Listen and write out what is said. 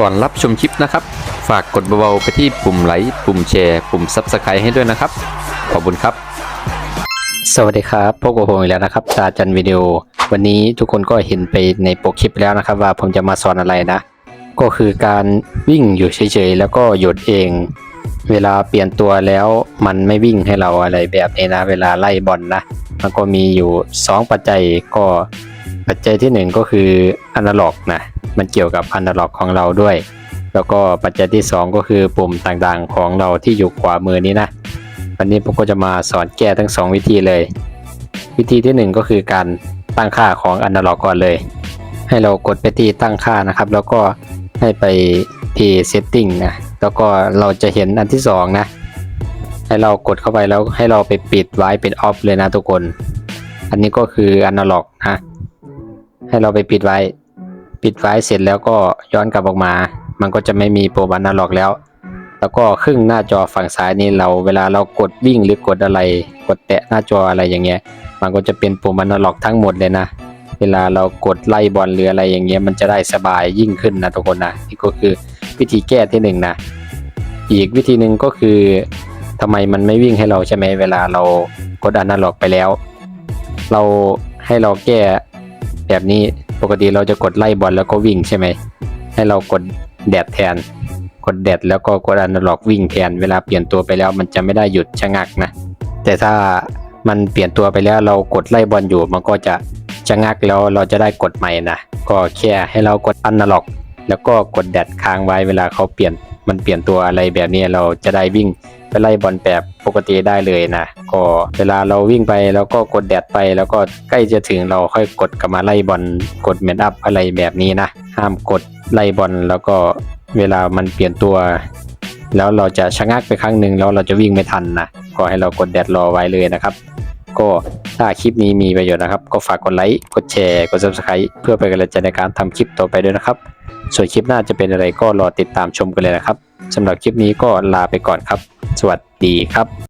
ก่อนรับชมคลิปนะครับ ฝากกดเบาๆไปที่ปุ่มไลค์ปุ่มแชร์ ปุ่ม Subscribe ให้ด้วยนะครับ ขอบคุณครับ สวัสดีครับพบกับผมอีกแล้วนะครับ ตาจันวิดีโอ วันนี้ทุกคนก็เห็นไปในโปกคลิปแล้วนะครับ ว่าผมจะมาสอนอะไรนะ ก็คือการวิ่งอยู่เฉยๆแล้วก็หยุดเอง เวลาเปลี่ยนตัวแล้วมันไม่วิ่งให้เราอะไรแบบนี้นะ เวลาไล่บอลนะมันก็มีอยู่ 2 ปัจจัยก็ปัจจัยที่ 1 ก็คืออนาล็อกนะ มันเกี่ยวกับอนาล็อกของเราด้วย แล้วก็ปัจจัยที่ 2 ก็คือปุ่มต่างๆของเราที่อยู่ขวามือนี้นะวันนี้ผมก็จะมาสอนแก้ทั้ง 2 วิธีเลย วิธีทีหนึ่1 ก็คือการตั้งค่าของอนาล็อกก่อนเลย ให้เรากดไปที่ตั้งค่านะครับ แล้วก็ให้ไปที่ setting นะแล้วก็เราจะเห็นอันที่สองนะ ให้เรากดเข้าไปแล้วให้เราไปปิดไว้เป็นออฟเลยนะทุกคน อันนี้ก็คืออนาล็อกนะให้เราไปปิดไว้ ปิดไว้เสร็จแล้วก็ย้อนกลับออกมา มันก็จะไม่มีโปรอนาล็อกแล้ว แล้วก็ครึ่งหน้าจอฝั่งซ้ายนี้เราเวลาเรากดวิ่งหรือกดอะไร กดแตะหน้าจออะไรอย่างเงี้ย มันก็จะเป็นปุ่มอนาล็อกทั้งหมดเลยนะ เวลาเรากดไล่บอลหรืออะไรอย่างเงี้ยมันจะได้สบายยิ่งขึ้นนะทุกคนนะนี่ก็คือวิธีแก้ที่หนึ่งนะอีกวิธีหนึ่งก็คือทำไมมันไม่วิ่งให้เราใช่ไหมเวลาเรากดอนาล็อกไปแล้ว เราให้เราแก้แบบนี้ ปกติเราจะกดไล่บอลแล้วก็วิ่งใช่ไหม ให้เรากดแดดแทน กดแดดแล้วก็กดอนาล็อกวิ่งแทน เวลาเปลี่ยนตัวไปแล้วมันจะไม่ได้หยุดชะงักนะ แต่ถ้ามันเปลี่ยนตัวไปแล้วเรากดไล่บอลอยู่มันก็จะชะงักแล้วเราจะได้กดใหม่นะก็แค่ให้เรากดอนาล็อก แล้วก็กดแดดค้างไว้เวลาเขาเปลี่ยนมันเปลี่ยนตัวอะไรแบบนี้เราจะได้วิ่ง ไปไล่บอลแบบปกติได้เลยนะ ก็เวลาเราวิ่งไปแล้วก็กดแดดไป แล้วก็ใกล้จะถึงเราค่อยกดกลับมาไล่บอลกดเมนอัพอะไรแบบนี้นะ ห้ามกดไล่บอลแล้วก็เวลามันเปลี่ยนตัว แล้วเราจะชะงักไปครั้งหนึ่งแล้วเราจะวิ่งไม่ทันนะก็ให้เรากดแดดรอไว้เลยนะครับก็ถ้าคลิปนี้มีประโยชน์นะครับ ก็ฝากกดไลค์ กดแชร์ กด subscribe เพื่อเป็นกำลังใจในการทำคลิปต่อไปด้วยนะครับ ส่วนคลิปหน้าจะเป็นอะไรก็รอติดตามชมกันเลยนะครับสำหรับคลิปนี้ก็ลาไปก่อนครับ สวัสดีครับ